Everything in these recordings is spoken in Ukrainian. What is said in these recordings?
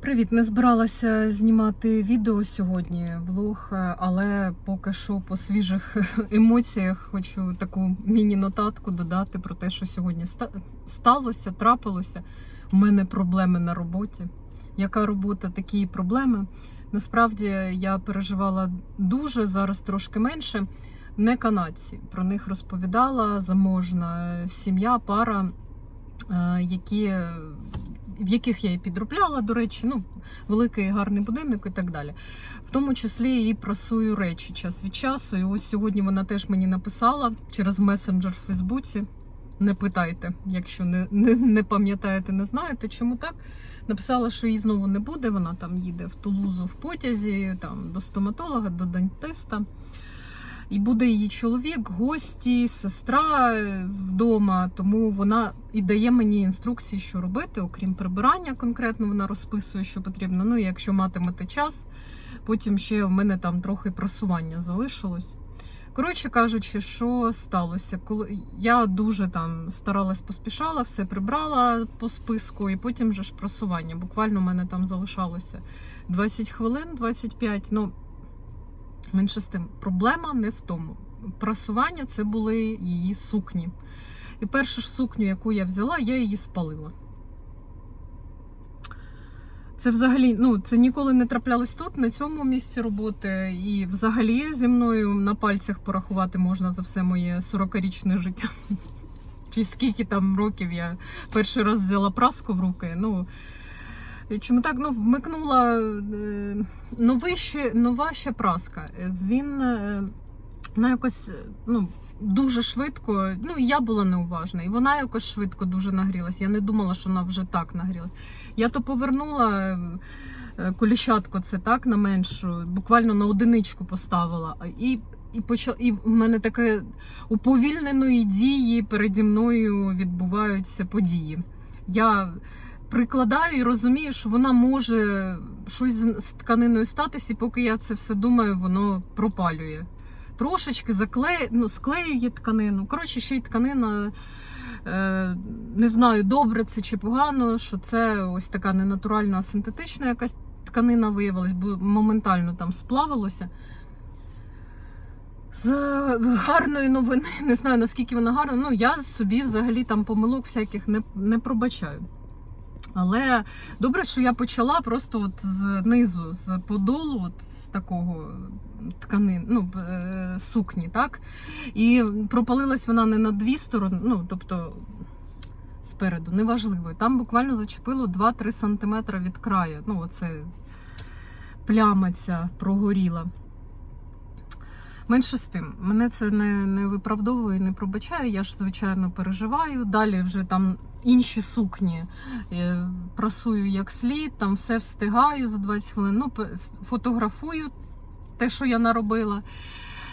Привіт, не збиралася знімати відео сьогодні, влог, е, але поки що по свіжих емоціях хочу таку міні-нотатку додати про те, що сьогодні сталося, трапилося. У мене проблеми на роботі. Яка робота, такі проблеми. Насправді я переживала дуже, зараз трошки менше. Не канадці. Про них розповідала заможна сім'я, пара, е, які в яких я і підробляла, до речі, ну, великий гарний будинок і так далі. В тому числі і прасую речі час від часу. І ось сьогодні вона теж мені написала через месенджер в Фейсбуці. Не питайте, якщо не, не, не пам'ятаєте, не знаєте, чому так. Написала, що її знову не буде. Вона там їде в Тулузу в потязі, там до стоматолога, до дантиста. І буде її чоловік, гості, сестра е, вдома. Тому вона і дає мені інструкції, що робити, окрім прибирання. Конкретно вона розписує, що потрібно. Ну, якщо матимете час, потім ще в мене там трохи просування залишилось. Коротше кажучи, що сталося? Коли я дуже там старалась поспішала, все прибрала по списку, і потім же ж просування. Буквально в мене там залишалося 20 хвилин, 25. Ну менше з тим, проблема не в тому. Просування це були її сукні. І першу ж сукню, яку я взяла, я її спалила. Це взагалі, ну, це ніколи не траплялось тут, на цьому місці роботи. І взагалі зі мною на пальцях порахувати можна за все моє 40-річне життя. Чи скільки там років я перший раз взяла праску в руки. Ну, Чому так? Ну, вмикнула е, новище, нова ще праска. Він е, вона якось е, ну, дуже швидко, ну я була неуважна, і вона якось швидко дуже нагрілась. Я не думала, що вона вже так нагрілась. Я то повернула е, коліщатку, це так на меншу, буквально на одиничку поставила. І і почала, і в мене таке уповільненої дії переді мною відбуваються події. Я прикладаю і розумію, що вона може щось з тканиною статися, і поки я це все думаю, воно пропалює. Трошечки заклею, ну, склеює тканину. Коротше, ще й тканина. Е, не знаю, добре це чи погано, що це ось така ненатуральна, а синтетична якась тканина виявилась, бо моментально там сплавилося. З гарної новини, не знаю наскільки вона гарна. Ну, я собі взагалі там помилок всяких не, не пробачаю. Але добре, що я почала просто от з з подолу, от з такого тканин, ну, е, сукні, так? І пропалилась вона не на дві сторони, ну, тобто спереду, неважливо. Там буквально зачепило 2-3 см від краю. Ну, оце пляма ця прогоріла. Менше з тим, мене це не, не виправдовує, не пробачає. Я ж, звичайно, переживаю. Далі вже там інші сукні е, прасую як слід, там все встигаю за 20 хвилин. Ну, фотографую те, що я наробила.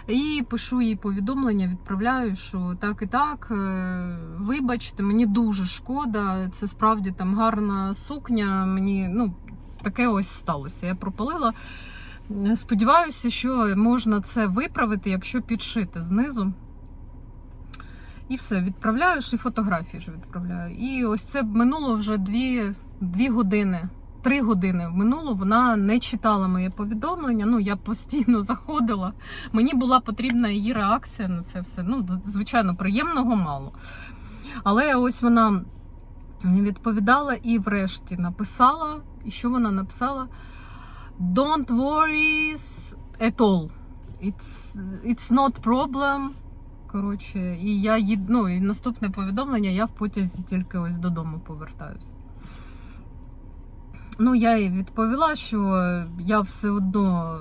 І пишу їй повідомлення, відправляю, що так і так. е, Вибачте, мені дуже шкода. Це справді там гарна сукня. Мені ну таке ось сталося. Я пропалила. Сподіваюся, що можна це виправити, якщо підшити знизу. І все, відправляю, і фотографії ж відправляю. І ось це минуло вже дві, дві години, три години минуло. Вона не читала моє повідомлення. Ну, я постійно заходила. Мені була потрібна її реакція на це все. Ну, звичайно, приємного мало. Але ось вона відповідала і врешті написала. І що вона написала? Don't worry at all. It's, it's not problem. Коротше, і я їд, ну, і наступне повідомлення, я в потязі тільки ось додому повертаюся. Ну, я їй відповіла, що я все одно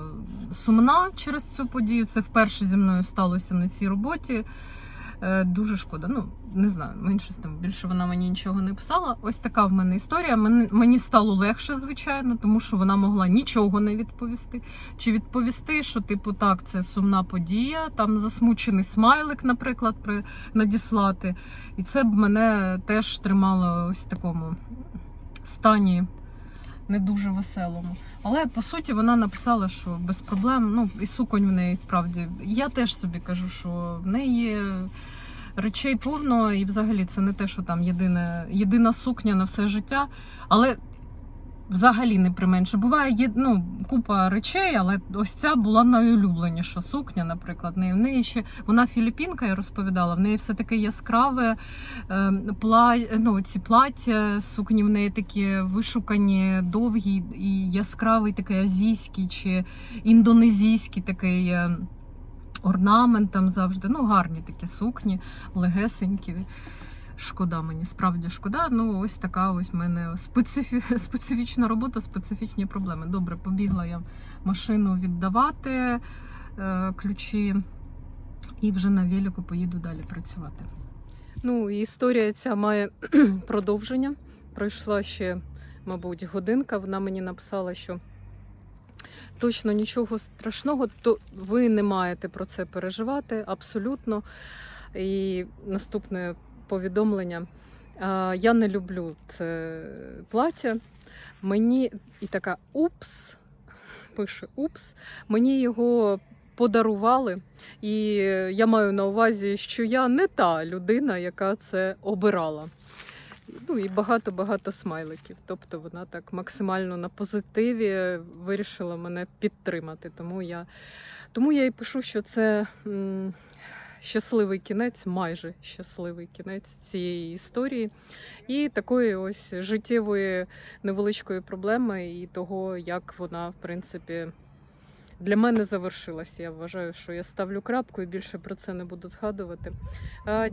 сумна через цю подію. Це вперше зі мною сталося на цій роботі. Е, Дуже шкода. Ну, не знаю, менше з тим більше вона мені нічого не писала. Ось така в мене історія. Мені, стало легше, звичайно, тому що вона могла нічого не відповісти. Чи відповісти, що, типу, так, це сумна подія, там засмучений смайлик, наприклад, при надіслати. І це б мене теж тримало ось в такому стані не дуже веселому. Але по суті вона написала, що без проблем. Ну, і суконь в неї справді. Я теж собі кажу, що в неї речей повно, і взагалі це не те, що там єдине, єдина сукня на все життя. Але взагалі не применше. Буває є ну, купа речей, але ось ця була найулюбленіша сукня, наприклад. В неї, в неї ще вона філіппінка, я розповідала, в неї все таке яскраве е, пла, ну, ці плаття, сукні в неї такі вишукані, довгі і яскравий такий азійський чи індонезійський такий. е, Орнамент там завжди, ну гарні такі сукні, легесенькі. Шкода мені, справді шкода. Ну, ось така ось в мене специфі... специфічна робота, специфічні проблеми. Добре, побігла я машину віддавати е, ключі і вже на велику поїду далі працювати. Ну, історія ця має продовження. Пройшла ще, мабуть, годинка. Вона мені написала, що точно нічого страшного, то ви не маєте про це переживати абсолютно. І наступне повідомлення. Я не люблю це плаття. Мені і така упс, пише упс, мені його подарували. І я маю на увазі, що я не та людина, яка це обирала. Ну і багато-багато смайликів. Тобто вона так максимально на позитиві вирішила мене підтримати. Тому я, тому я і пишу, що це. Щасливий кінець, майже щасливий кінець цієї історії, і такої ось життєвої невеличкої проблеми, і того, як вона, в принципі, для мене завершилася. Я вважаю, що я ставлю крапку і більше про це не буду згадувати.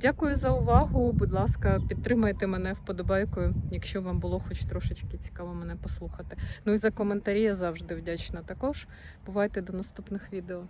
Дякую за увагу. Будь ласка, підтримайте мене вподобайкою, якщо вам було хоч трошечки цікаво мене послухати. Ну і за коментарі я завжди вдячна також. Бувайте до наступних відео.